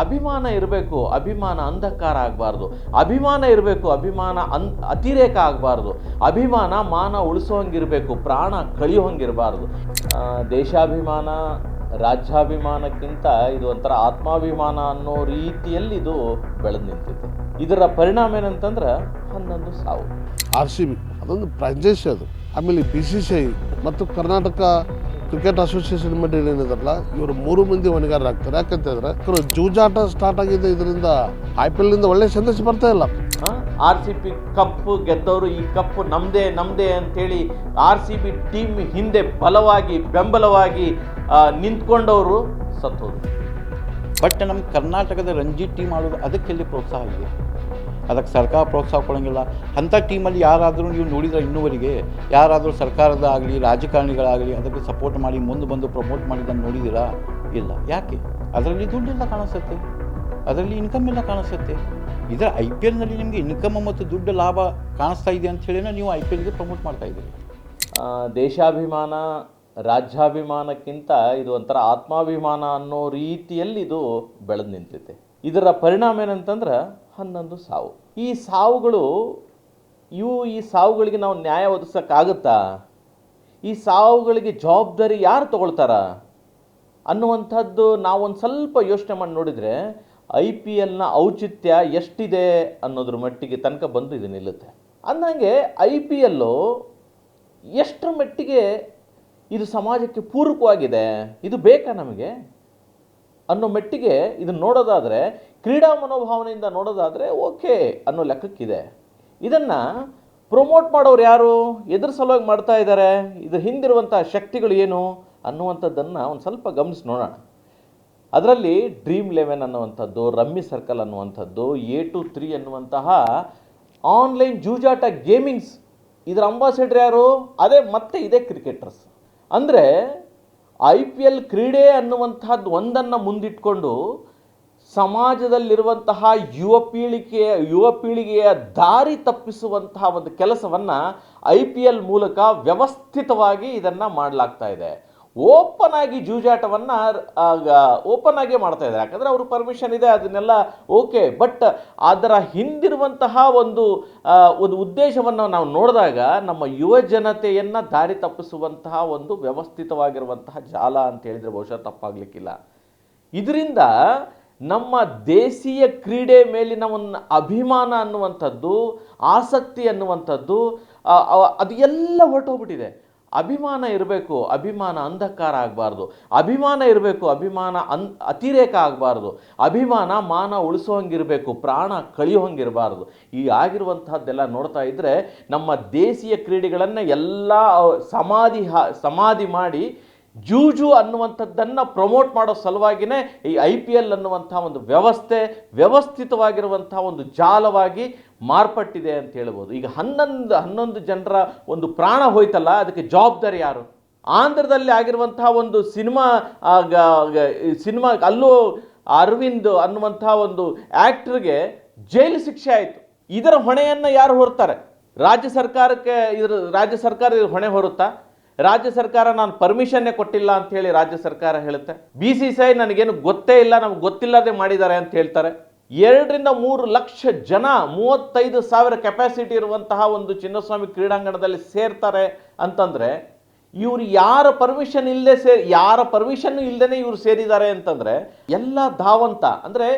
ಅಭಿಮಾನ ಇರಬೇಕು, ಅಭಿಮಾನ ಅಂಧಕಾರ ಆಗಬಾರ್ದು. ಅಭಿಮಾನ ಇರಬೇಕು, ಅಭಿಮಾನ ಅನ್ ಅತಿರೇಕ ಆಗಬಾರ್ದು. ಅಭಿಮಾನ ಮಾನ ಉಳಿಸೋಂಗಿರಬೇಕು ಪ್ರಾಣ ಕಳಿಯೋಂಗಿರಬಾರ್ದು ದೇಶಾಭಿಮಾನ, ರಾಜ್ಯಾಭಿಮಾನಕ್ಕಿಂತ ಇದು ಒಂಥರ ಆತ್ಮಾಭಿಮಾನ ಅನ್ನೋ ರೀತಿಯಲ್ಲಿ ಇದು ಬೆಳೆದು ನಿಂತಿದೆ. ಇದರ ಪರಿಣಾಮ ಏನಂತಂದ್ರೆ ಹನ್ನೊಂದು ಸಾವು. ಆರ್ ಸಿ ಬಿ, ಅದೊಂದು ಫ್ರಾಂಚೈಸಿ ಅದು. ಆಮೇಲೆ ಬಿ ಸಿ ಸಿ ಐ, ಮತ್ತು ಕರ್ನಾಟಕ ಕ್ರಿಕೆಟ್ ಅಸೋಸಿಯೇಷನ್ ಮಂಡಳಿ ಏನಿದಾರಲ್ಲ ಇವರು ಮೂರು ಮಂದಿ ಹೊಣೆಗಾರರಾಗ್ತಾರೆ ಯಾಕಂತಂದ್ರೆ ಇವರು ಜೂಜಾಟ ಸ್ಟಾರ್ಟ್ ಆಗಿದೆ ಇದರಿಂದ ಐ ಪಿ ಎಲ್ನಿಂದ ಒಳ್ಳೆ ಸಂದೇಶ ಬರ್ತಾ ಇಲ್ಲ. ಆರ್ ಸಿ ಪಿ ಕಪ್ ಗೆದ್ದವರು ಈ ಕಪ್ ನಮ್ದೇ ನಮ್ದೇ ಅಂತೇಳಿ ಆರ್ ಸಿ ಬಿ ಟೀಮ್ ಹಿಂದೆ ಬಲವಾಗಿ ಬೆಂಬಲವಾಗಿ ನಿಂತ್ಕೊಂಡವರು ಸತ್ತೋರು ಬಟ್ ನಮ್ಮ ಕರ್ನಾಟಕದ ರಂಜಿ ಟೀಮ್ ಆಡೋದು ಅದಕ್ಕೆ ಎಲ್ಲಿ ಪ್ರೋತ್ಸಾಹ ಇದೆ? ಅದಕ್ಕೆ ಸರ್ಕಾರ ಪ್ರೋತ್ಸಾಹ ಕೊಡೋಂಗಿಲ್ಲ. ಅಂಥ ಟೀಮಲ್ಲಿ ಯಾರಾದರೂ ನೀವು ನೋಡಿದ್ರೆ ಇನ್ನೂವರೆಗೆ, ಯಾರಾದರೂ ಸರ್ಕಾರದ ಆಗಲಿ, ರಾಜಕಾರಣಿಗಳಾಗಲಿ ಅದಕ್ಕೆ ಸಪೋರ್ಟ್ ಮಾಡಿ, ಮುಂದೆ ಬಂದು ಪ್ರಮೋಟ್ ಮಾಡಿದ್ದನ್ನು ನೋಡಿದ್ದೀರಾ? ಇಲ್ಲ. ಯಾಕೆ? ಅದರಲ್ಲಿ ದುಡ್ಡೆಲ್ಲ ಕಾಣಿಸುತ್ತೆ. ಅದರಲ್ಲಿ ಇನ್ಕಮ್ ಎಲ್ಲ ಕಾಣಿಸುತ್ತೆ. ಇದರ ಐ ಪಿ ಎಲ್ನಲ್ಲಿ ನಿಮಗೆ ಇನ್ಕಮ್ ಮತ್ತು ದುಡ್ಡು ಲಾಭ ಕಾಣಿಸ್ತಾ ಇದೆ ಅಂತ ಹೇಳಿನ ನೀವು ಐ ಪಿ ಎಲ್ಗೆ ಪ್ರಮೋಟ್ ಮಾಡ್ತಾ ಇದ್ದೀರಿ. ದೇಶಾಭಿಮಾನ, ರಾಜ್ಯಾಭಿಮಾನಕ್ಕಿಂತ ಇದು ಒಂಥರ ಆತ್ಮಾಭಿಮಾನ ಅನ್ನೋ ರೀತಿಯಲ್ಲಿ ಇದು ಬೆಳೆದು ನಿಂತಿದೆ. ಇದರ ಪರಿಣಾಮ ಏನಂತಂದ್ರೆ ಹನ್ನೊಂದು ಸಾವು. ಈ ಸಾವುಗಳು, ಇವು ಈ ಸಾವುಗಳಿಗೆ ನಾವು ನ್ಯಾಯ ಒದಗಿಸೋಕ್ಕಾಗುತ್ತಾ? ಈ ಸಾವುಗಳಿಗೆ ಜವಾಬ್ದಾರಿ ಯಾರು ತಗೊಳ್ತಾರ? ಅನ್ನುವಂಥದ್ದು ನಾವೊಂದು ಸ್ವಲ್ಪ ಯೋಚನೆ ಮಾಡಿ ನೋಡಿದರೆ, ಐ ಪಿ ಎಲ್ನ ಔಚಿತ್ಯ ಎಷ್ಟಿದೆ ಅನ್ನೋದ್ರ ಮಟ್ಟಿಗೆ ತನಕ ಬಂದು ಇದು ನಿಲ್ಲುತ್ತೆ. ಅಂದಂಗೆ ಐ ಪಿ ಎಲ್ಲು ಎಷ್ಟರ ಮಟ್ಟಿಗೆ ಇದು ಸಮಾಜಕ್ಕೆ ಪೂರಕವಾಗಿದೆ? ಇದು ಬೇಕಾ ನಮಗೆ? ಅನ್ನೋ ಮಟ್ಟಿಗೆ ಇದನ್ನು ನೋಡೋದಾದರೆ ಕ್ರೀಡಾ ಮನೋಭಾವನೆಯಿಂದ ನೋಡೋದಾದರೆ ಓಕೆ ಅನ್ನೋ ಲೆಕ್ಕಕ್ಕಿದೆ. ಇದನ್ನು ಪ್ರಮೋಟ್ ಮಾಡೋರು ಯಾರು? ಎದುರ ಸಲುವಾಗಿ ಮಾಡ್ತಾ ಇದ್ದಾರೆ ಇದ್ರ ಹಿಂದಿರುವಂಥ ಶಕ್ತಿಗಳು ಏನು ಅನ್ನುವಂಥದ್ದನ್ನು ಒಂದು ಸ್ವಲ್ಪ ಗಮನಿಸಿ ನೋಡೋಣ. ಅದರಲ್ಲಿ ಡ್ರೀಮ್ ಲೆವೆನ್ ಅನ್ನುವಂಥದ್ದು, ರಮ್ಮಿ ಸರ್ಕಲ್ ಅನ್ನುವಂಥದ್ದು, ಎ ಟು ತ್ರೀ ಅನ್ನುವಂತಹ ಆನ್ಲೈನ್ ಜೂಜಾಟ ಗೇಮಿಂಗ್ಸ್. ಇದರ ಅಂಬಾಸಿಡರ್ ಯಾರು? ಅದೇ ಮತ್ತೆ ಇದೇ ಕ್ರಿಕೆಟರ್ಸ್. ಅಂದರೆ ಐ ಪಿ ಎಲ್ ಕ್ರೀಡೆ ಅನ್ನುವಂಥದ್ದು ಒಂದನ್ನು ಮುಂದಿಟ್ಕೊಂಡು ಸಮಾಜದಲ್ಲಿರುವಂತಹ ಯುವ ಪೀಳಿಗೆಯ ಯುವ ಪೀಳಿಗೆಯ ದಾರಿ ತಪ್ಪಿಸುವಂತಹ ಒಂದು ಕೆಲಸವನ್ನು ಐ ಪಿ ಎಲ್ ಮೂಲಕ ವ್ಯವಸ್ಥಿತವಾಗಿ ಇದನ್ನು ಮಾಡಲಾಗ್ತಾ ಇದೆ. ಓಪನ್ ಆಗಿ ಜೂಜಾಟವನ್ನು ಓಪನ್ ಆಗೇ ಮಾಡ್ತಾ ಇದ್ದಾರೆ. ಯಾಕಂದರೆ ಅವರು ಪರ್ಮಿಷನ್ ಇದೆ, ಅದನ್ನೆಲ್ಲ ಓಕೆ. ಬಟ್ ಅದರ ಹಿಂದಿರುವಂತಹ ಒಂದು ಒಂದು ಉದ್ದೇಶವನ್ನು ನಾವು ನೋಡಿದಾಗ ನಮ್ಮ ಯುವ ಜನತೆಯನ್ನು ದಾರಿ ತಪ್ಪಿಸುವಂತಹ ಒಂದು ವ್ಯವಸ್ಥಿತವಾಗಿರುವಂತಹ ಜಾಲ ಅಂತ ಹೇಳಿದರೆ ಬಹುಶಃ ತಪ್ಪಾಗಲಿಕ್ಕಿಲ್ಲ. ಇದರಿಂದ ನಮ್ಮ ದೇಶೀಯ ಕ್ರೀಡೆ ಮೇಲಿನ ಒಂದು ಅಭಿಮಾನ ಅನ್ನುವಂಥದ್ದು, ಆಸಕ್ತಿ ಅನ್ನುವಂಥದ್ದು ಅದು ಎಲ್ಲ ಹೊರಟೋಗ್ಬಿಟ್ಟಿದೆ. ಅಭಿಮಾನ ಇರಬೇಕು, ಅಭಿಮಾನ ಅಂಧಕಾರ ಆಗಬಾರ್ದು. ಅಭಿಮಾನ ಇರಬೇಕು, ಅಭಿಮಾನ ಅನ್, ಅತಿರೇಕ ಆಗಬಾರ್ದು. ಅಭಿಮಾನ ಮಾನ ಉಳಿಸೋಂಗಿರಬೇಕು ಪ್ರಾಣ ಕಳಿಯೋಂಗಿರಬಾರ್ದು ಈ ಆಗಿರುವಂತಹದ್ದೆಲ್ಲ ನೋಡ್ತಾ ಇದ್ದರೆ ನಮ್ಮ ದೇಶೀಯ ಕ್ರೀಡೆಗಳನ್ನು ಎಲ್ಲ ಸಮಾಧಿ ಸಮಾಧಿ ಮಾಡಿ ಜೂಜು ಅನ್ನುವಂಥದ್ದನ್ನು ಪ್ರಮೋಟ್ ಮಾಡೋ ಸಲುವಾಗಿಯೇ ಈ ಐ ಪಿ ಎಲ್ ಅನ್ನುವಂಥ ಒಂದು ವ್ಯವಸ್ಥೆ ವ್ಯವಸ್ಥಿತವಾಗಿರುವಂಥ ಒಂದು ಜಾಲವಾಗಿ ಮಾರ್ಪಟ್ಟಿದೆ ಅಂತ ಹೇಳ್ಬೋದು. ಈಗ ಹನ್ನೊಂದು ಹನ್ನೊಂದು ಜನರ ಒಂದು ಪ್ರಾಣ ಹೋಯ್ತಲ್ಲ, ಅದಕ್ಕೆ ಜವಾಬ್ದಾರಿ ಯಾರು? ಆಂಧ್ರದಲ್ಲಿ ಆಗಿರುವಂತಹ ಒಂದು ಸಿನಿಮಾ ಸಿನಿಮಾ ಅಲ್ಲೂ ಅರವಿಂದ್ ಅನ್ನುವಂಥ ಒಂದು ಆ್ಯಕ್ಟ್ರಿಗೆ ಜೈಲು ಶಿಕ್ಷೆ ಆಯಿತು. ಇದರ ಹೊಣೆಯನ್ನು ಯಾರು ಹೊರ್ತಾರೆ ರಾಜ್ಯ ಸರ್ಕಾರಕ್ಕೆ ಇದ್ರ, ರಾಜ್ಯ ಸರ್ಕಾರ ಹೊಣೆ ಹೊರುತ್ತಾ? ರಾಜ್ಯ ಸರ್ಕಾರ ನಾನು ಪರ್ಮಿಷನ್ನೇ ಕೊಟ್ಟಿಲ್ಲ ಅಂತ ಹೇಳಿ ರಾಜ್ಯ ಸರ್ಕಾರ ಹೇಳುತ್ತೆ. ಬಿ ಸಿ ಸಿ ಐ ನನಗೇನು ಗೊತ್ತೇ ಇಲ್ಲ, ನಮ್ಗೆ ಗೊತ್ತಿಲ್ಲದೆ ಮಾಡಿದ್ದಾರೆ ಅಂತ ಹೇಳ್ತಾರೆ. ಎರಡರಿಂದ ಮೂರು ಲಕ್ಷ ಜನ, ಮೂವತ್ತೈದು ಸಾವಿರ ಕೆಪಾಸಿಟಿ ಇರುವಂತಹ ಒಂದು ಚಿನ್ನಸ್ವಾಮಿ ಕ್ರೀಡಾಂಗಣದಲ್ಲಿ ಸೇರ್ತಾರೆ ಅಂತಂದರೆ, ಇವರು ಯಾರ ಪರ್ಮಿಷನ್ ಇಲ್ಲದೆ ಸೇ, ಯಾರ ಪರ್ಮಿಷನ್ ಇಲ್ಲದೇ ಇವರು ಸೇರಿದ್ದಾರೆ ಅಂತಂದರೆ, ಎಲ್ಲ ಧಾವಂತ, ಅಂದರೆ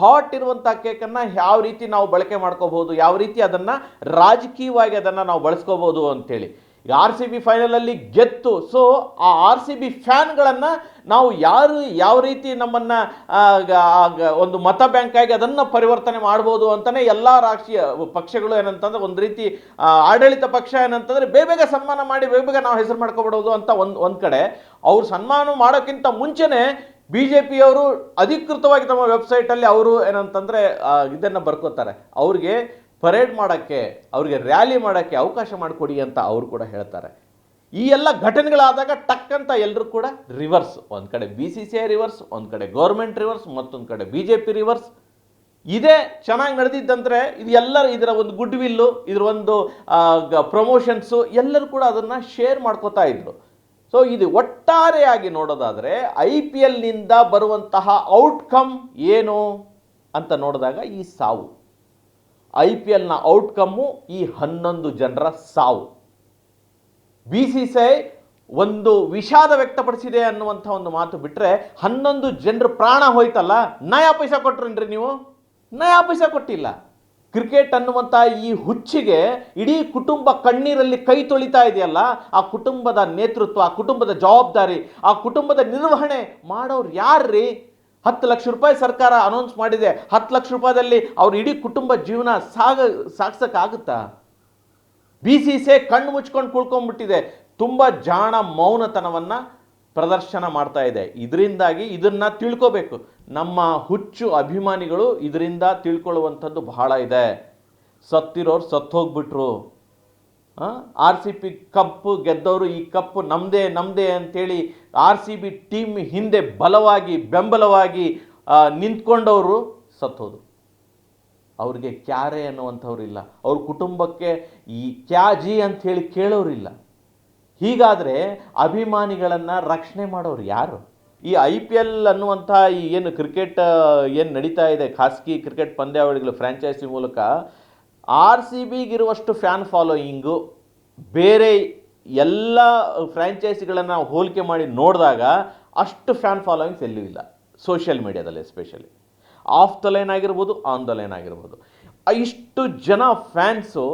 ಹಾಟ್ ಇರುವಂಥ ಕೇಕನ್ನು ಯಾವ ರೀತಿ ನಾವು ಬಳಕೆ ಮಾಡ್ಕೋಬಹುದು, ಯಾವ ರೀತಿ ಅದನ್ನು ರಾಜಕೀಯವಾಗಿ ಅದನ್ನು ನಾವು ಬಳಸ್ಕೋಬೋದು ಈಗ ಆರ್ ಸಿ ಬಿ ಫೈನಲಲ್ಲಿ ಗೆತ್ತು. ಸೊ ಆ ಆರ್ ಸಿ ಬಿ ಫ್ಯಾನ್ಗಳನ್ನು ನಾವು ಯಾರು ಯಾವ ರೀತಿ ನಮ್ಮನ್ನು ಒಂದು ಮತ ಬ್ಯಾಂಕ್ ಆಗಿ ಅದನ್ನು ಪರಿವರ್ತನೆ ಮಾಡ್ಬೋದು ಅಂತಲೇ ಎಲ್ಲ ರಾಷ್ಟ್ರೀಯ ಪಕ್ಷಗಳು ಏನಂತಂದ್ರೆ ಒಂದು ರೀತಿ ಆಡಳಿತ ಪಕ್ಷ ಏನಂತಂದರೆ ಬೇಗ ಬೇಗ ಸನ್ಮಾನ ಮಾಡಿ ಬೇಗ ಬೇಗ ನಾವು ಹೆಸರು ಮಾಡ್ಕೊಬಿಡೋದು ಅಂತ ಒಂದು ಒಂದು ಕಡೆ. ಅವ್ರು ಸನ್ಮಾನ ಮಾಡೋಕ್ಕಿಂತ ಮುಂಚೆನೇ ಬಿ ಜೆ ಪಿಯವರು ಅಧಿಕೃತವಾಗಿ ತಮ್ಮ ವೆಬ್ಸೈಟಲ್ಲಿ ಅವರು ಏನಂತಂದರೆ ಇದನ್ನು ಬರ್ಕೋತಾರೆ. ಅವ್ರಿಗೆ ಪರೇಡ್ ಮಾಡೋಕ್ಕೆ, ಅವರಿಗೆ ರ್ಯಾಲಿ ಮಾಡೋಕ್ಕೆ ಅವಕಾಶ ಮಾಡಿಕೊಡಿ ಅಂತ ಅವರು ಕೂಡ ಹೇಳ್ತಾರೆ. ಈ ಎಲ್ಲ ಘಟನೆಗಳಾದಾಗ ಟಕ್ ಅಂತ ಎಲ್ಲರೂ ಕೂಡ ರಿವರ್ಸ್ ಒಂದು ಕಡೆ B C C I reverse ಒಂದು ಕಡೆ ಗೌರ್ಮೆಂಟ್ ರಿವರ್ಸ್ ಮತ್ತೊಂದು ಕಡೆ ಬಿ ಜೆ ಪಿ ರಿವರ್ಸ್ ಇದೇ ಚೆನ್ನಾಗಿ ನಡೆದಿದ್ದಂದ್ರೆ ಇದು ಎಲ್ಲರ ಇದರ ಒಂದು ಗುಡ್ ವಿಲ್ಲು ಇದರ ಒಂದು ಪ್ರಮೋಷನ್ಸು ಎಲ್ಲರೂ ಕೂಡ ಅದನ್ನು ಶೇರ್ ಮಾಡ್ಕೋತಾ ಇದ್ರು. ಸೊ ಇದು ಒಟ್ಟಾರೆಯಾಗಿ ನೋಡೋದಾದರೆ ಐ ಪಿ ಎಲ್ನಿಂದ ಬರುವಂತಹ ಔಟ್ಕಮ್ ಏನು ಅಂತ ನೋಡಿದಾಗ ಈ ಸಾವು. ಐ ಪಿ ಎಲ್ನ ಔಟ್ಕಮ್ಮು ಈ ಹನ್ನೊಂದು ಜನರ ಸಾವು. ಬಿ ಸಿ ಸಿ ಐ ಒಂದು ವಿಷಾದ ವ್ಯಕ್ತಪಡಿಸಿದೆ ಅನ್ನುವಂಥ ಒಂದು ಮಾತು ಬಿಟ್ಟರೆ ಹನ್ನೊಂದು ಜನರು ಪ್ರಾಣ ಹೋಯ್ತಲ್ಲ, ನಯಾ ಪೈಸಾ ಕೊಟ್ರೇನ್ರಿ ನೀವು? ನಯಾ ಪೈಸಾ ಕೊಟ್ಟಿಲ್ಲ. ಕ್ರಿಕೆಟ್ ಅನ್ನುವಂಥ ಈ ಹುಚ್ಚಿಗೆ ಇಡೀ ಕುಟುಂಬ ಕಣ್ಣೀರಲ್ಲಿ ಕೈ ತೊಳಿತಾ ಇದೆಯಲ್ಲ, ಆ ಕುಟುಂಬದ ನೇತೃತ್ವ, ಆ ಕುಟುಂಬದ ಜವಾಬ್ದಾರಿ, ಆ ಕುಟುಂಬದ ನಿರ್ವಹಣೆ ಮಾಡೋರು ಯಾರ್ರೀ? ಹತ್ತು ಲಕ್ಷ ರೂಪಾಯಿ ಸರ್ಕಾರ ಅನೌನ್ಸ್ ಮಾಡಿದೆ. ಹತ್ತು ಲಕ್ಷ ರೂಪಾಯಿದಲ್ಲಿ ಅವ್ರ ಇಡೀ ಕುಟುಂಬ ಜೀವನ ಸಾಗ, ಸಾಗ್ಸೋಕ್ಕಾಗುತ್ತಾ? ಬಿ ಸಿ ಸಿ ಕಣ್ಣು ಮುಚ್ಕೊಂಡು ಕುಳ್ಕೊಂಡ್ಬಿಟ್ಟಿದೆ. ತುಂಬ ಜಾಣ ಮೌನತನವನ್ನು ಪ್ರದರ್ಶನ ಮಾಡ್ತಾ ಇದೆ. ಇದರಿಂದಾಗಿ ಇದನ್ನು ತಿಳ್ಕೋಬೇಕು. ನಮ್ಮ ಹುಚ್ಚು ಅಭಿಮಾನಿಗಳು ಇದರಿಂದ ತಿಳ್ಕೊಳ್ಳುವಂಥದ್ದು ಬಹಳ ಇದೆ. ಸತ್ತಿರೋರು ಸತ್ತೋಗ್ಬಿಟ್ರು. ಆರ್ ಸಿ ಪಿ ಕಪ್ಪು ಗೆದ್ದವರು ಈ ಕಪ್ಪು ನಮ್ಮದೇ ನಮ್ಮದೇ ಅಂತೇಳಿ ಆರ್ ಸಿ ಬಿ ಟೀಮ್ ಹಿಂದೆ ಬಲವಾಗಿ, ಬೆಂಬಲವಾಗಿ ನಿಂತ್ಕೊಂಡವರು ಸತ್ತೋದು ಅವ್ರಿಗೆ ಕ್ಯಾರೆ ಅನ್ನುವಂಥವ್ರಿಲ್ಲ ಅವ್ರ ಕುಟುಂಬಕ್ಕೆ ಈ ಕ್ಯಾಜಿ ಅಂತ ಹೇಳಿ ಕೇಳೋರಿಲ್ಲ ಹೀಗಾದರೆ ಅಭಿಮಾನಿಗಳನ್ನು ರಕ್ಷಣೆ ಮಾಡೋರು ಯಾರು? ಈ ಐ ಪಿ ಎಲ್ ಅನ್ನುವಂಥ ಈ ಏನು ಕ್ರಿಕೆಟ್ ಏನು ನಡೀತಾ ಇದೆ, ಖಾಸಗಿ ಕ್ರಿಕೆಟ್ ಪಂದ್ಯಾವಳಿಗಳು ಫ್ರ್ಯಾಂಚೈಸಿ ಮೂಲಕ ಆರ್ ಸಿ ಬಿಗಿರುವಷ್ಟು ಫ್ಯಾನ್ ಫಾಲೋಯಿಂಗು ಬೇರೆ ಎಲ್ಲ ಫ್ರ್ಯಾಂಚೈಸಿಗಳನ್ನು ಹೋಲಿಕೆ ಮಾಡಿ ನೋಡಿದಾಗ ಅಷ್ಟು ಫ್ಯಾನ್ ಫಾಲೋಯಿಂಗ್ಸ್ ಎಲ್ಲೂ ಇಲ್ಲ. ಸೋಷಿಯಲ್ ಮೀಡಿಯಾದಲ್ಲಿ ಎಸ್ಪೆಷಲಿ. ಆಫ್ ದ ಲೈನ್ ಆಗಿರ್ಬೋದು, ಆನ್ ದ ಲೈನ್ ಆಗಿರ್ಬೋದು. ಇಷ್ಟು ಜನ ಫ್ಯಾನ್ಸು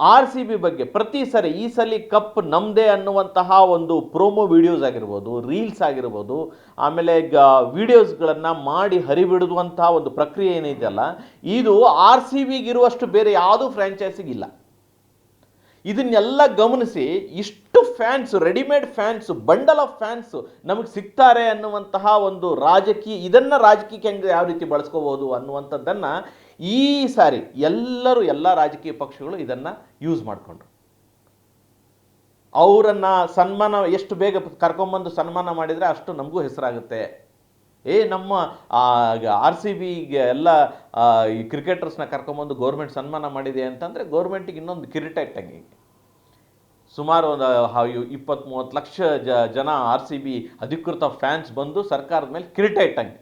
ಆರ್ ಸಿ ಬಿ ಬಗ್ಗೆ ಪ್ರತಿ ಸರಿ ಈ ಸಲ ಕಪ್ ನಮ್ಮದೇ ಅನ್ನುವಂತಹ ಒಂದು ಪ್ರೋಮೋ ವಿಡಿಯೋಸ್ ಆಗಿರ್ಬೋದು, ರೀಲ್ಸ್ ಆಗಿರ್ಬೋದು, ಆಮೇಲೆ ಗ ವಿಡಿಯೋಸ್ಗಳನ್ನು ಮಾಡಿ ಹರಿಬಿಡುವಂತಹ ಒಂದು ಪ್ರಕ್ರಿಯೆ ಏನಿದೆಯಲ್ಲ, ಇದು ಆರ್ ಸಿ ಬಿಗಿರುವಷ್ಟು ಬೇರೆ ಯಾವುದೂ ಫ್ರ್ಯಾಂಚೈಸಿಗಿಲ್ಲ ಇದನ್ನೆಲ್ಲ ಗಮನಿಸಿ ಇಷ್ಟು fans readymade fans bundle of fans ನಮಗೆ ಸಿಗ್ತಾರೆ ಅನ್ನುವಂತಹ ಒಂದು ರಾಜಕೀಯ, ಇದನ್ನು ರಾಜಕೀಯ ಹೆಂಗೆ ಯಾವ ರೀತಿ ಬಳಸ್ಕೋಬೋದು ಅನ್ನುವಂಥದ್ದನ್ನು ಈ ಸಾರಿ ಎಲ್ಲರೂ, ಎಲ್ಲ ರಾಜಕೀಯ ಪಕ್ಷಗಳು ಇದನ್ನು ಯೂಸ್ ಮಾಡಿಕೊಂಡ್ರು. ಅವರನ್ನು ಸನ್ಮಾನ, ಎಷ್ಟು ಬೇಗ ಕರ್ಕೊಂಬಂದು ಸನ್ಮಾನ ಮಾಡಿದರೆ ಅಷ್ಟು ನಮಗೂ ಹೆಸರಾಗುತ್ತೆ. ಏ, ನಮ್ಮ ಆರ್ ಸಿ ಬಿಗೆ ಎಲ್ಲ ಈ ಕ್ರಿಕೆಟರ್ಸ್ನ ಕರ್ಕೊಂಬಂದು ಗೌರ್ಮೆಂಟ್ ಸನ್ಮಾನ ಮಾಡಿದೆ ಅಂತಂದರೆ ಗೌರ್ಮೆಂಟಿಗೆ ಇನ್ನೊಂದು ಕಿರೀಟ ಇಟ್ಟಂಗೆ ಸುಮಾರು ಒಂದು ಇಪ್ಪತ್ತು ಮೂವತ್ತು ಲಕ್ಷ ಜನ ಆರ್ ಸಿ ಬಿ ಅಧಿಕೃತ ಫ್ಯಾನ್ಸ್ ಬಂದು ಸರ್ಕಾರದ ಮೇಲೆ ಕಿರೀಟ ಇಟ್ಟಂಗೆ.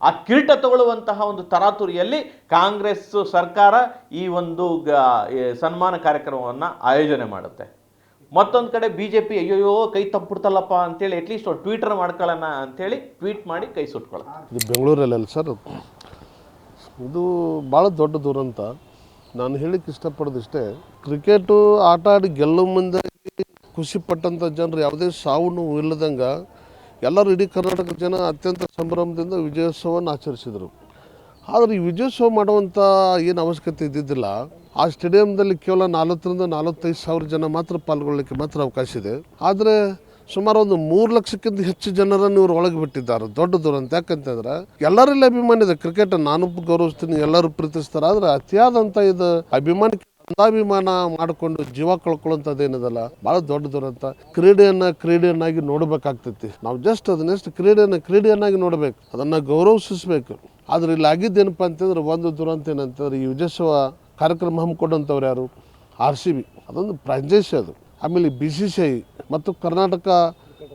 ಆ ಕಿರೀಟ ತಗೊಳ್ಳುವಂತಹ ಒಂದು ತರಾತುರಿಯಲ್ಲಿ ಕಾಂಗ್ರೆಸ್ ಸರ್ಕಾರ ಈ ಒಂದು ಸನ್ಮಾನ ಕಾರ್ಯಕ್ರಮವನ್ನು ಆಯೋಜನೆ ಮಾಡುತ್ತೆ. ಮತ್ತೊಂದು ಕಡೆ ಬಿ ಜೆ ಪಿ ಅಯ್ಯೋಯ್ಯೋ ಕೈ ತಪ್ಪಿಡ್ತಲ್ಲಪ್ಪ ಅಂತೇಳಿ ಅಟ್ಲೀಸ್ಟ್ ಅವ್ರು ಟ್ವೀಟರ್ ಮಾಡ್ಕೊಳ್ಳೋಣ ಅಂತೇಳಿ ಟ್ವೀಟ್ ಮಾಡಿ ಕೈ ಸುಟ್ಕೊಳ್ಳೋಣ ಇದು ಬೆಂಗಳೂರಲ್ಲ ಸರ್, ಇದು ಭಾಳ ದೊಡ್ಡ ದುರಂತ. ನಾನು ಹೇಳಿಕ್ಕೆ ಇಷ್ಟಪಡೋದಿಷ್ಟೇ, ಕ್ರಿಕೆಟು ಆಟ ಆಡಿ ಗೆಲ್ಲೋ ಮುಂದೆ ಖುಷಿ ಪಟ್ಟಂಥ ಜನರು ಯಾವುದೇ ಸಾವು ನೋವು ಇಲ್ಲದಂಗೆ ಎಲ್ಲರೂ ಇಡೀ ಕರ್ನಾಟಕ ಜನ ಅತ್ಯಂತ ಸಂಭ್ರಮದಿಂದ ವಿಜಯೋತ್ಸವವನ್ನು ಆಚರಿಸಿದರು. ಆದರೆ ಈ ವಿಜಯೋತ್ಸವ ಮಾಡುವಂಥ ಏನು ಅವಶ್ಯಕತೆ ಇದ್ದಿದ್ದಿಲ್ಲ, ಆ ಸ್ಟೇಡಿಯಂದಲ್ಲಿ ಕೇವಲ ನಲವತ್ತರಿಂದ ನಲವತ್ತೈದು ಸಾವಿರ ಜನ ಮಾತ್ರ ಪಾಲ್ಗೊಳ್ಳಲಿಕ್ಕೆ ಮಾತ್ರ ಅವಕಾಶ ಇದೆ. ಆದರೆ ಸುಮಾರು ಒಂದು ಮೂರು ಲಕ್ಷಕ್ಕಿಂತ ಹೆಚ್ಚು ಜನರನ್ನು ಇವರು ಒಳಗೆ ಬಿಟ್ಟಿದ್ದಾರೆ, ದೊಡ್ಡ ದುರಂತ. ಯಾಕಂತಂದ್ರೆ ಎಲ್ಲರಲ್ಲಿ ಅಭಿಮಾನ ಇದೆ ಕ್ರಿಕೆಟ್ ನಾನು ಗೌರವಿಸ್ತೀನಿ, ಎಲ್ಲರೂ ಪ್ರೀತಿಸ್ತಾರೆ, ಆದರೆ ಅತಿಯಾದಂಥ ಇದು ಅಭಿಮಾನ, ಅಂಧಾಭಿಮಾನ ಮಾಡಿಕೊಂಡು ಜೀವ ಕಳ್ಕೊಳ್ಳೋಂಥದ್ದು ಏನಿದಲ್ಲ ಭಾಳ ದೊಡ್ಡ ದುರಂತ. ಕ್ರೀಡೆಯನ್ನ ಕ್ರೀಡೆಯನ್ನಾಗಿ ನೋಡಬೇಕಾಗ್ತೈತಿ. ನಾವು ಜಸ್ಟ್ ಅದನ್ನೆಷ್ಟು ಕ್ರೀಡೆಯನ್ನ, ಕ್ರೀಡೆಯನ್ನಾಗಿ ನೋಡಬೇಕು, ಅದನ್ನು ಗೌರವಿಸಬೇಕು. ಆದ್ರೆ ಇಲ್ಲಿ ಆಗಿದ್ದೇನಪ್ಪ ಅಂತಂದ್ರೆ ಒಂದು ದುರಂತ ಏನಂತಂದ್ರೆ ಈ ವಿಜಯೋತ್ಸವ ಕಾರ್ಯಕ್ರಮ ಹಮ್ಮಿಕೊಂಡಂಥವ್ರು ಯಾರು? R C B. ಅದೊಂದು ಫ್ರಾಂಚೈಸಿ ಅದು. ಆಮೇಲೆ ಬಿ ಸಿ ಸಿ ಐ ಮತ್ತು ಕರ್ನಾಟಕ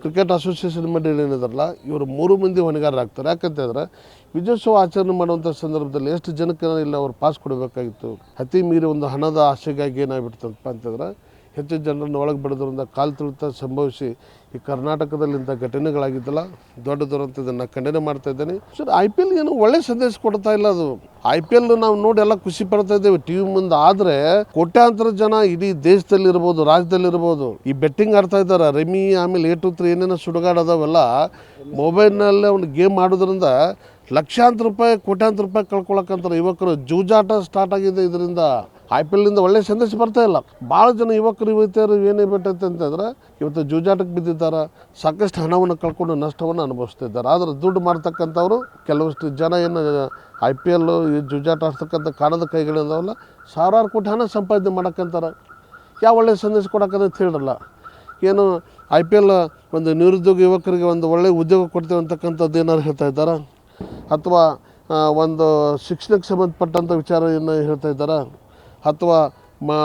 ಕ್ರಿಕೆಟ್ ಅಸೋಸಿಯೇಷನ್ ಮಂಡಳಿ ಏನಿದಾರಲ್ಲ, ಇವರು ಮೂರು ಮಂದಿ ಹೊಣೆಗಾರರಾಗ್ತಾರೆ ಯಾಕಂತಂದ್ರೆ ವಿಜಯೋತ್ಸವ ಆಚರಣೆ ಮಾಡುವಂಥ ಸಂದರ್ಭದಲ್ಲಿ ಎಷ್ಟು ಜನಕ್ಕೆ ಇಲ್ಲ ಅವ್ರು ಪಾಸ್ ಕೊಡಬೇಕಾಗಿತ್ತು? ಅತಿ ಮೀರಿ ಒಂದು ಹಣದ ಆಸೆಗಾಗಿ ಏನಾಗ್ಬಿಡ್ತಪ್ಪ ಅಂತಂದ್ರೆ ಹೆಚ್ಚು ಜನರನ್ನು ಒಳಗೆ ಬಿಡೋದ್ರಿಂದ ಕಾಲು ತುಳಿತ ಸಂಭವಿಸಿ ಈ ಕರ್ನಾಟಕದಲ್ಲಿ ಇಂಥ ಘಟನೆಗಳಾಗಿದ್ದಲ್ಲ, ದೊಡ್ಡ ದುರಂತ ಇದನ್ನು ಖಂಡನೆ ಮಾಡ್ತಾ ಇದ್ದೇನೆ. ಸರ್ ಐ ಪಿ ಎಲ್ ಏನು ಒಳ್ಳೆ ಸಂದೇಶ ಕೊಡ್ತಾ ಇಲ್ಲ ಅದು. ಐ ಪಿ ಎಲ್ ನಾವು ನೋಡಿ ಎಲ್ಲ ಖುಷಿ ಪಡ್ತಾ ಇದ್ದೇವೆ. ಟಿ ವಿ ಮುಂದೆ ಆದರೆ ಕೋಟ್ಯಾಂತರ ಜನ ಇಡೀ ರಾಜ್ಯದಲ್ಲಿ ಇರಬಹುದು ಈ ಬೆಟ್ಟಿಂಗ್ ಆಡ್ತಾ ಇದ್ದಾರೆ. ರೆಮಿ ಆಮೇಲೆ ಏಟು ತ್ರೀ ಏನೇನೋ ಸುಡುಗಾಡೋದವೆಲ್ಲ ಮೊಬೈಲ್ನಲ್ಲೇ ಒಂದು ಗೇಮ್ ಆಡೋದ್ರಿಂದ ಲಕ್ಷಾಂತರ ರೂಪಾಯಿ, ಕೋಟ್ಯಾಂತರ ರೂಪಾಯಿ ಕಳ್ಕೊಳಕ್ಕಂತಾರೆ ಯುವಕರು ಜೂಜಾಟ ಸ್ಟಾರ್ಟ್ ಆಗಿದೆ ಇದರಿಂದ. ಐ ಪಿ ಎಲ್ನಿಂದ ಒಳ್ಳೆ ಸಂದೇಶ ಬರ್ತಾ ಇಲ್ಲ. ಭಾಳ ಜನ ಯುವಕರು, ಯುವತಿಯರು ಏನೇ ಬಿಟ್ಟೈತೆ ಅಂತಂದ್ರೆ, ಇವತ್ತು ಜೂಜಾಟಕ್ಕೆ ಬಿದ್ದಿದ್ದಾರೆ, ಸಾಕಷ್ಟು ಹಣವನ್ನು ಕಳ್ಕೊಂಡು ನಷ್ಟವನ್ನು ಅನುಭವಿಸ್ತಿದ್ದಾರೆ ಆದರೆ ದುಡ್ಡು ಮಾಡ್ತಕ್ಕಂಥವ್ರು ಕೆಲವಷ್ಟು ಜನ ಏನು ಐ ಪಿ ಎಲ್ಲು ಈ ಜೂಜಾಟ ಆಡ್ತಕ್ಕಂಥ ಕಾಣದ ಕೈಗಳಿದಾವಲ್ಲ ಸಾವಿರಾರು ಕೋಟಿ ಹಣ ಸಂಪಾದನೆ ಮಾಡಕ್ಕಂತಾರೆ. ಯಾವ ಒಳ್ಳೆಯ ಸಂದೇಶ ಕೊಡಕ್ಕಂತ ಹೇಳಿರಲ್ಲ. ಏನು ಐ ಪಿ ಎಲ್ ಒಂದು ನಿರುದ್ಯೋಗ ಯುವಕರಿಗೆ ಒಂದು ಒಳ್ಳೆಯ ಉದ್ಯೋಗ ಕೊಡ್ತೇವೆ ಅಂತಕ್ಕಂಥದ್ದು ಏನಾರು ಹೇಳ್ತಾ ಇದ್ದಾರಾ? ಅಥವಾ ಒಂದು ಶಿಕ್ಷಣಕ್ಕೆ ಸಂಬಂಧಪಟ್ಟಂಥ ವಿಚಾರ ಏನು ಹೇಳ್ತಾ ಇದ್ದಾರಾ? ಅಥವಾ ಮಾ,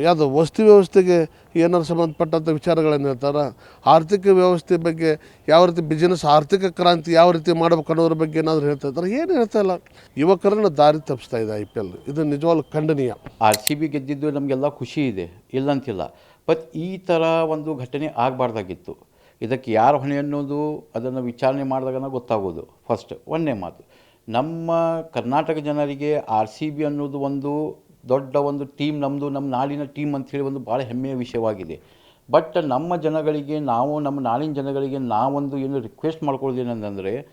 ಯಾವುದು ವಸ್ತು ವ್ಯವಸ್ಥೆಗೆ ಏನಾರು ಸಂಬಂಧಪಟ್ಟಂಥ ವಿಚಾರಗಳನ್ನು ಹೇಳ್ತಾರೆ? ಆರ್ಥಿಕ ವ್ಯವಸ್ಥೆ ಬಗ್ಗೆ ಯಾವ ರೀತಿ ಬಿಸ್ನೆಸ್ ಆರ್ಥಿಕ ಕ್ರಾಂತಿ ಯಾವ ರೀತಿ ಮಾಡ್ಬೇಕು ಅನ್ನೋದ್ರ ಬಗ್ಗೆ ಏನಾದರೂ ಹೇಳ್ತಾ ಇದ್ದಾರೆ? ಏನು ಹೇಳ್ತಾ ಇಲ್ಲ. ಯುವಕರನ್ನು ದಾರಿ ತಪ್ಪಿಸ್ತಾ ಇದೆ ಐ ಪಿ ಎಲ್ ಇದು ನಿಜವಾಗ್ಲೂ ಖಂಡನೀಯ. ಆರ್ ಸಿ ಬಿ ಗೆದ್ದಿದ್ದು ನಮಗೆಲ್ಲ ಖುಷಿ ಇದೆ. ಇಲ್ಲಂತಿಲ್ಲ. ಬಟ್ ಈ ಥರ ಒಂದು ಘಟನೆ ಆಗಬಾರ್ದಾಗಿತ್ತು. ಇದಕ್ಕೆ ಯಾರು ಹೊಣೆ ಅನ್ನೋದು ಅದನ್ನು ವಿಚಾರಣೆ ಮಾಡಿದಾಗ ಗೊತ್ತಾಗೋದು. ಫಸ್ಟ್ ಒಂದನೇ ಮಾತು. ನಮ್ಮ ಕರ್ನಾಟಕ ಜನರಿಗೆ ಆರ್ ಸಿ ಬಿ ಅನ್ನೋದು ಒಂದು ದೊಡ್ಡ ಒಂದು ಟೀಮ್ ನಮ್ಮದು ನಮ್ಮ ನಾಡಿನ ಟೀಮ್ ಅಂಥೇಳಿ ಒಂದು ಭಾಳ ಹೆಮ್ಮೆಯ ವಿಷಯವಾಗಿದೆ. ಬಟ್ ನಮ್ಮ ಜನಗಳಿಗೆ, ನಾವು ನಮ್ಮ ನಾಡಿನ ಜನಗಳಿಗೆ ನಾವೊಂದು ಏನು ರಿಕ್ವೆಸ್ಟ್ ಮಾಡ್ಕೊಳ್ಳೋದೇನೆಂದರೆ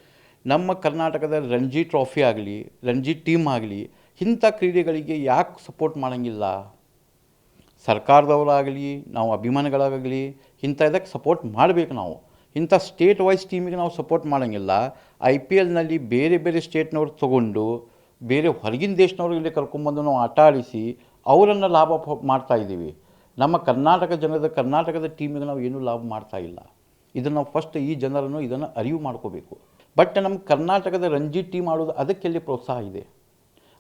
ನಮ್ಮ ಕರ್ನಾಟಕದ ರಣಜಿ ಟ್ರಾಫಿ ಆಗಲಿ, ರಣಜಿ ಟೀಮ್ ಆಗಲಿ, ಇಂಥ ಕ್ರೀಡೆಗಳಿಗೆ ಯಾಕೆ ಸಪೋರ್ಟ್ ಮಾಡೋಂಗಿಲ್ಲ? ಸರ್ಕಾರದವರಾಗಲಿ, ನಾವು ಅಭಿಮಾನಿಗಳಾಗಲಿ, ಇಂಥ ಇದಕ್ಕೆ ಸಪೋರ್ಟ್ ಮಾಡಬೇಕು ನಾವು. ಇಂಥ ಸ್ಟೇಟ್ ವೈಸ್ ಟೀಮಿಗೆ ನಾವು ಸಪೋರ್ಟ್ ಮಾಡೋಂಗಿಲ್ಲ. ಐ ಪಿ ಎಲ್ನಲ್ಲಿ ಬೇರೆ ಬೇರೆ ಸ್ಟೇಟ್ನವ್ರು ತೊಗೊಂಡು ಬೇರೆ ಹೊರಗಿನ ದೇಶನವರು ಇಲ್ಲಿ ಕರ್ಕೊಂಬಂದು ನಾವು ಆಟ ಆಡಿಸಿ ಅವರನ್ನು ಲಾಭ ಮಾಡ್ತಾ ಇದ್ದೀವಿ. ನಮ್ಮ ಕರ್ನಾಟಕ ಜನದ ಕರ್ನಾಟಕದ ಟೀಮಿಗೆ ನಾವು ಏನೂ ಲಾಭ ಮಾಡ್ತಾ ಇಲ್ಲ. ಇದನ್ನು ಫಸ್ಟ್ ಈ ಜನರನ್ನು ಇದನ್ನು ಅರಿವು ಮಾಡ್ಕೋಬೇಕು. ಬಟ್ ನಮ್ಮ ಕರ್ನಾಟಕದ ರಂಜಿ ಟೀಮ್ ಆಡೋದು ಅದಕ್ಕೆಲ್ಲಿ ಪ್ರೋತ್ಸಾಹ ಇದೆ?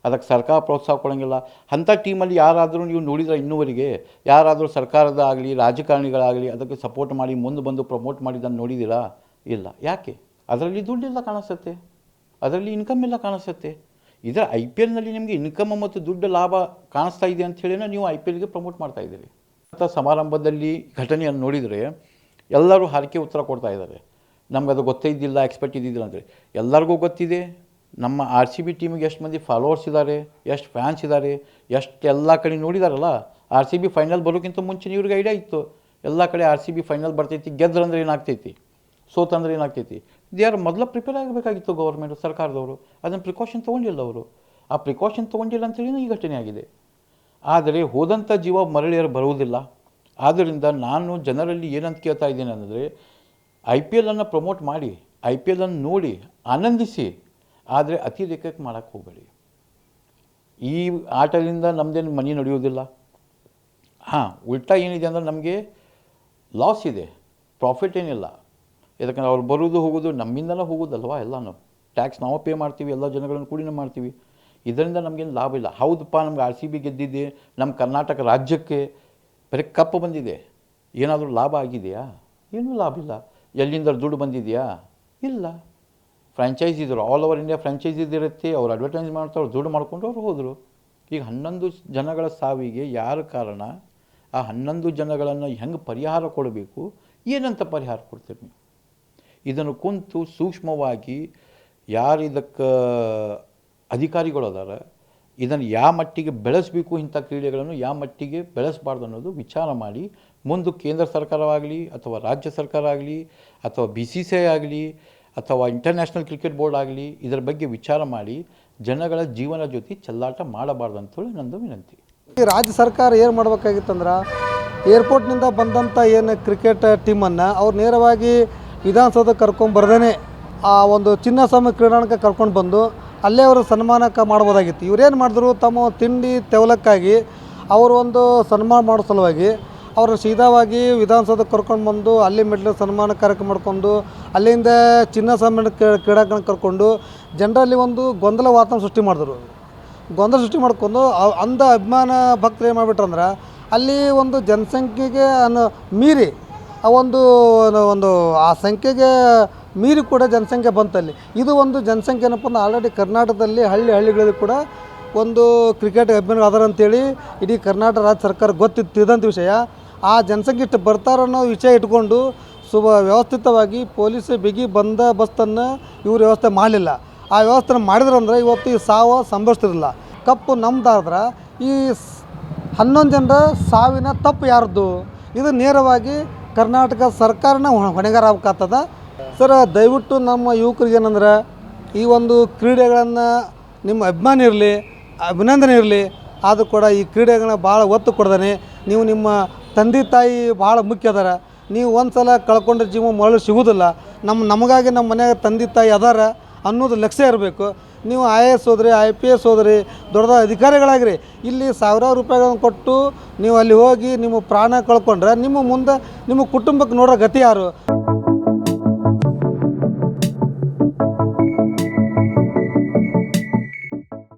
ಅದಕ್ಕೆ ಸರ್ಕಾರ ಪ್ರೋತ್ಸಾಹ ಕೊಡೋಂಗಿಲ್ಲ. ಅಂಥ ಟೀಮಲ್ಲಿ ಯಾರಾದರೂ ನೀವು ನೋಡಿದ್ರೆ ಇನ್ನೂವರೆಗೆ ಯಾರಾದರೂ ಸರ್ಕಾರದ ಆಗಲಿ, ರಾಜಕಾರಣಿಗಳಾಗಲಿ ಅದಕ್ಕೆ ಸಪೋರ್ಟ್ ಮಾಡಿ ಮುಂದೆ ಬಂದು ಪ್ರಮೋಟ್ ಮಾಡಿದ್ದನ್ನು ನೋಡಿದ್ದೀರಾ? ಇಲ್ಲ. ಯಾಕೆ? ಅದರಲ್ಲಿ ದುಡ್ಡೆಲ್ಲ ಕಾಣಿಸುತ್ತೆ. ಅದರಲ್ಲಿ ಇನ್ಕಮ್ ಎಲ್ಲ ಕಾಣಿಸುತ್ತೆ. ಇದರ ಐ ಪಿ ಎಲ್ನಲ್ಲಿ ನಿಮಗೆ ಇನ್ಕಮ್ ಮತ್ತು ದುಡ್ಡು ಲಾಭ ಕಾಣಿಸ್ತಾ ಇದೆ ಅಂತ ಹೇಳಿನೇ ನೀವು ಐ ಪಿ ಎಲ್ಗೆ ಪ್ರಮೋಟ್ ಮಾಡ್ತಾ ಇದ್ದೀರಿ. ಅಂಥ ಸಮಾರಂಭದಲ್ಲಿ ಘಟನೆಯನ್ನು ನೋಡಿದರೆ ಎಲ್ಲರೂ ಹರಕೆ ಉತ್ತರ ಕೊಡ್ತಾ ಇದ್ದಾರೆ. ನಮ್ಗೆ ಅದು ಗೊತ್ತೇ ಇದ್ದಿಲ್ಲ ಎಕ್ಸ್ಪೆಕ್ಟ್ ಇದ್ದಿದ್ದಿಲ್ಲ ಅಂದರೆ. ಎಲ್ಲರಿಗೂ ಗೊತ್ತಿದೆ, ನಮ್ಮ ಆರ್ ಸಿ ಬಿ ಟೀಮಿಗೆ ಎಷ್ಟು ಮಂದಿ ಫಾಲೋವರ್ಸ್ ಇದ್ದಾರೆ, ಎಷ್ಟು ಫ್ಯಾನ್ಸ್ ಇದ್ದಾರೆ, ಎಷ್ಟು ಎಲ್ಲ ಕಡೆ ನೋಡಿದಾರಲ್ಲ ಆರ್ ಸಿ ಬಿ ಫೈನಲ್ ಬರೋಕ್ಕಿಂತ ಮುಂಚೆ ಇವ್ರಿಗೆ ಐಡಿಯಾ ಇತ್ತು. ಎಲ್ಲ ಕಡೆ ಆರ್ ಸಿ ಬಿ ಫೈನಲ್ ಬರ್ತೈತಿ, ಗೆದ್ರಂದ್ರೆ ಏನಾಗ್ತೈತಿ? ಸೋತಂದ್ರೆ ಏನಾಗ್ತೈತಿ? ಯಾರು ಮೊದಲ ಪ್ರಿಪೇರ್ ಆಗಬೇಕಾಗಿತ್ತು ಗೌರ್ಮೆಂಟ್ ಸರ್ಕಾರದವರು. ಅದನ್ನು ಪ್ರಿಕಾಷನ್ ತೊಗೊಂಡಿಲ್ಲ ಅವರು. ಆ ಪ್ರಿಕಾಷನ್ ತೊಗೊಂಡಿಲ್ಲ ಅಂತೇಳಿ ಈ ಘಟನೆ ಆಗಿದೆ. ಆದರೆ ಹೋದಂಥ ಜೀವ ಮರಳಿಯರು ಬರುವುದಿಲ್ಲ. ಆದ್ದರಿಂದ ನಾನು ಜನರಲ್ಲಿ ಏನಂತ ಕೇಳ್ತಾ ಇದ್ದೇನೆ ಅಂದರೆ ಐ ಪಿ ಎಲನ್ನು ಪ್ರಮೋಟ್ ಮಾಡಿ ಐ ಪಿ ಎಲ್ಲನ್ನು ನೋಡಿ, ಆನಂದಿಸಿ. ಆದರೆ ಅತಿರೇಕಕ್ಕೆ ಮಾಡೋಕ್ಕೆ ಹೋಗಬೇಡಿ. ಈ ಆಟದಿಂದ ನಮ್ಮದೇನು ಮನಿ ನಡೆಯುವುದಿಲ್ಲ. ಹಾಂ, ಉಲ್ಟಾ ಏನಿದೆ ಅಂದರೆ ನಮಗೆ ಲಾಸ್ ಇದೆ. ಪ್ರಾಫಿಟ್ ಏನಿಲ್ಲ. ಯಾಕಂದ್ರೆ ಅವ್ರು ಬರುವುದು ಹೋಗೋದು ನಮ್ಮಿಂದಲೇ ಹೋಗೋದಲ್ವಾ ಎಲ್ಲನೂ. ಟ್ಯಾಕ್ಸ್ ನಾವು ಪೇ ಮಾಡ್ತೀವಿ, ಎಲ್ಲ ಜನಗಳನ್ನು ಕೂಡಿನೇ ಮಾಡ್ತೀವಿ. ಇದರಿಂದ ನಮಗೇನು ಲಾಭ ಇಲ್ಲ. ಹೌದಪ್ಪ, ನಮ್ಗೆ ಆರ್ ಸಿ ಬಿ ಗೆದ್ದಿದೆ ನಮ್ಮ ಕರ್ನಾಟಕ ರಾಜ್ಯಕ್ಕೆ ಬರೀ ಕಪ್ಪು ಬಂದಿದೆ. ಏನಾದರೂ ಲಾಭ ಆಗಿದೆಯಾ? ಏನೂ ಲಾಭ ಇಲ್ಲ. ಎಲ್ಲಿಂದ ದುಡ್ಡು ಬಂದಿದೆಯಾ? ಇಲ್ಲ. ಫ್ರ್ಯಾಂಚೈಸ್ ಇದ್ರು ಆಲ್ ಓವರ್ ಇಂಡಿಯಾ ಫ್ರ್ಯಾಂಚೈಸ್ ಇರುತ್ತೆ, ಅವ್ರು ಅಡ್ವರ್ಟೈಸ್ ಮಾಡ್ತಾರೆ, ಅವ್ರು ದುಡ್ಡು ಮಾಡ್ಕೊಂಡು ಅವ್ರು ಹೋದರು. ಈಗ ಹನ್ನೊಂದು ಜನಗಳ ಸಾವಿಗೆ ಯಾರ ಕಾರಣ? ಆ ಹನ್ನೊಂದು ಜನಗಳನ್ನು ಹೆಂಗೆ ಪರಿಹಾರ ಕೊಡಬೇಕು? ಏನಂತ ಪರಿಹಾರ ಕೊಡ್ತೀರಿ ನೀವು? ಇದನ್ನು ಕುಂತು ಸೂಕ್ಷ್ಮವಾಗಿ ಯಾರು ಇದಕ್ಕೆ ಅಧಿಕಾರಿಗಳು ಇದನ್ನು ಯಾವ ಮಟ್ಟಿಗೆ ಬೆಳೆಸಬೇಕು ಇಂಥ ಕ್ರೀಡೆಗಳನ್ನು ಯಾವ ಮಟ್ಟಿಗೆ ಬೆಳೆಸಬಾರ್ದು ಅನ್ನೋದು ವಿಚಾರ ಮಾಡಿ ಮುಂದೆ ಕೇಂದ್ರ ಸರ್ಕಾರವಾಗಲಿ ಅಥವಾ ರಾಜ್ಯ ಸರ್ಕಾರ ಆಗಲಿ ಅಥವಾ ಬಿ ಸಿ ಸಿ ಐ ಆಗಲಿ ಅಥವಾ ಇಂಟರ್ನ್ಯಾಷನಲ್ ಕ್ರಿಕೆಟ್ ಬೋರ್ಡ್ ಆಗಲಿ ಇದರ ಬಗ್ಗೆ ವಿಚಾರ ಮಾಡಿ ಜನಗಳ ಜೀವನ ಜೊತೆ ಚೆಲ್ಲಾಟ ಮಾಡಬಾರ್ದು ಅಂತೇಳಿ ನಂದು ವಿನಂತಿ. ರಾಜ್ಯ ಸರ್ಕಾರ ಏನು ಮಾಡಬೇಕಾಗಿತ್ತಂದ್ರೆ ಏರ್ಪೋರ್ಟ್ನಿಂದ ಬಂದಂಥ ಏನು ಕ್ರಿಕೆಟ್ ಟೀಮನ್ನು ಅವ್ರು ನೇರವಾಗಿ ವಿಧಾನಸೌಧಕ್ಕೆ ಕರ್ಕೊಂಬರ್ದೇ ಆ ಒಂದು ಚಿನ್ನಸ್ವಾಮಿ ಕ್ರೀಡಾಂಗಣಕ್ಕೆ ಕರ್ಕೊಂಡು ಬಂದು ಅಲ್ಲೇ ಅವರು ಸನ್ಮಾನಕ್ಕೆ ಮಾಡ್ಬೋದಾಗಿತ್ತು. ಇವ್ರೇನು ಮಾಡಿದ್ರು? ತಮ್ಮ ತಿಂಡಿ ತೆವಲಕ್ಕಾಗಿ ಅವರು ಒಂದು ಸನ್ಮಾನ ಮಾಡೋ ಸಲುವಾಗಿ ಅವರು ಸೀದಾವಾಗಿ ವಿಧಾನಸೌಧಕ್ಕೆ ಕರ್ಕೊಂಡು ಬಂದು ಅಲ್ಲಿ ಮೆಟ್ಲು ಸನ್ಮಾನ ಕಾರ್ಯಕ್ರಮ ಮಾಡ್ಕೊಂಡು ಅಲ್ಲಿಂದ ಚಿನ್ನಸ್ವಾಮಿ ಕ್ರೀಡಾಂಗಣ ಕರ್ಕೊಂಡು ಜನರಲ್ಲಿ ಒಂದು ಗೊಂದಲ ವಾತಾವರಣ ಸೃಷ್ಟಿ ಮಾಡಿದ್ರು. ಗೊಂದಲ ಸೃಷ್ಟಿ ಮಾಡ್ಕೊಂಡು ಅಂದ ಅಭಿಮಾನ ಭಕ್ತರು ಏನು ಮಾಡಿಬಿಟ್ರಂದ್ರೆ ಅಲ್ಲಿ ಒಂದು ಜನಸಂಖ್ಯೆಗೆ ಅನ್ನೋ ಮೀರಿ ಆ ಒಂದು ಒಂದು, ಆ ಸಂಖ್ಯೆಗೆ ಮೀರಿ ಕೂಡ ಜನಸಂಖ್ಯೆ ಬಂತಲ್ಲಿ. ಇದು ಒಂದು ಜನಸಂಖ್ಯೆ ಏನಪ್ಪ ಅಂದ್ರೆ ಆಲ್ರೆಡಿ ಕರ್ನಾಟಕದಲ್ಲಿ ಹಳ್ಳಿ ಹಳ್ಳಿಗಳಲ್ಲಿ ಕೂಡ ಒಂದು ಕ್ರಿಕೆಟ್ ಅಭಿಮಾನ ಅದಾರ ಅಂತೇಳಿ ಇಡೀ ಕರ್ನಾಟಕ ರಾಜ್ಯ ಸರ್ಕಾರ ಗೊತ್ತಿತ್ತು ಇದಂಥ ವಿಷಯ. ಆ ಜನಸಂಖ್ಯೆ ಇಷ್ಟು ಬರ್ತಾರ ಅನ್ನೋ ವಿಷಯ ಇಟ್ಕೊಂಡು ಸುಬ ವ್ಯವಸ್ಥಿತವಾಗಿ ಪೊಲೀಸ್ ಬಿಗಿ ಬಂದ ಬಸ್ತನ್ನು ಇವ್ರು ವ್ಯವಸ್ಥೆ ಮಾಡಲಿಲ್ಲ. ಆ ವ್ಯವಸ್ಥೆ ಮಾಡಿದ್ರಂದ್ರೆ ಇವತ್ತು ಈ ಸಾವು ಸಂಭವಿಸ್ತಿರಲಿಲ್ಲ. ಕಪ್ಪು ನಮ್ದಾದ್ರೆ ಈ ಹನ್ನೊಂದು ಜನರ ಸಾವಿನ ತಪ್ಪು ಯಾರ್ದು? ಇದು ನೇರವಾಗಿ ಕರ್ನಾಟಕ ಸರ್ಕಾರನ ಹೊಣೆಗಾರ ಆಗ್ಬೇಕಾಗ್ತದ ಸರ್, ದಯವಿಟ್ಟು ನಮ್ಮ ಯುವಕರಿಗೆ ಏನಂದ್ರೆ, ಈ ಒಂದು ಕ್ರೀಡೆಗಳನ್ನು ನಿಮ್ಮ ಅಭಿಮಾನ ಇರಲಿ, ಅಭಿನಂದನೆ ಇರಲಿ, ಆದರೂ ಕೂಡ ಈ ಕ್ರೀಡೆಗಳನ್ನ ಭಾಳ ಒತ್ತು ಕೊಡ್ದಾನೆ. ನೀವು ನಿಮ್ಮ ತಂದೆ ತಾಯಿ ಭಾಳ ಮುಖ್ಯ ಅದಾರ. ನೀವು ಒಂದು ಸಲ ಕಳ್ಕೊಂಡ್ರೆ ಜೀವ ಮರಳು ಸಿಗೋದಿಲ್ಲ. ನಮ್ಮ ನಮಗಾಗಿ ನಮ್ಮ ಮನೆಯಾಗ ತಂದೆ ತಾಯಿ ಅದಾರ ಅನ್ನೋದು ಲಕ್ಷ್ಯ ಇರಬೇಕು. ನೀವು ಐ ಎ ಎಸ್ ಹೋದ್ರಿ, ಐ ಪಿ ಎಸ್ ಹೋದ್ರಿ ದೊಡ್ಡ ಅಧಿಕಾರಿಗಳಾಗ್ರಿ. ಇಲ್ಲಿ ಸಾವಿರಾರು ರೂಪಾಯಿಗಳನ್ನು ಕೊಟ್ಟು ನೀವು ಅಲ್ಲಿ ಹೋಗಿ ನಿಮ್ಮ ಪ್ರಾಣ ಕಳ್ಕೊಂಡ್ರೆ ನಿಮ್ಮ ಮುಂದೆ ನಿಮ್ಮ ಕುಟುಂಬಕ್ಕೆ ನೋಡೋ ಗತಿ ಯಾರು?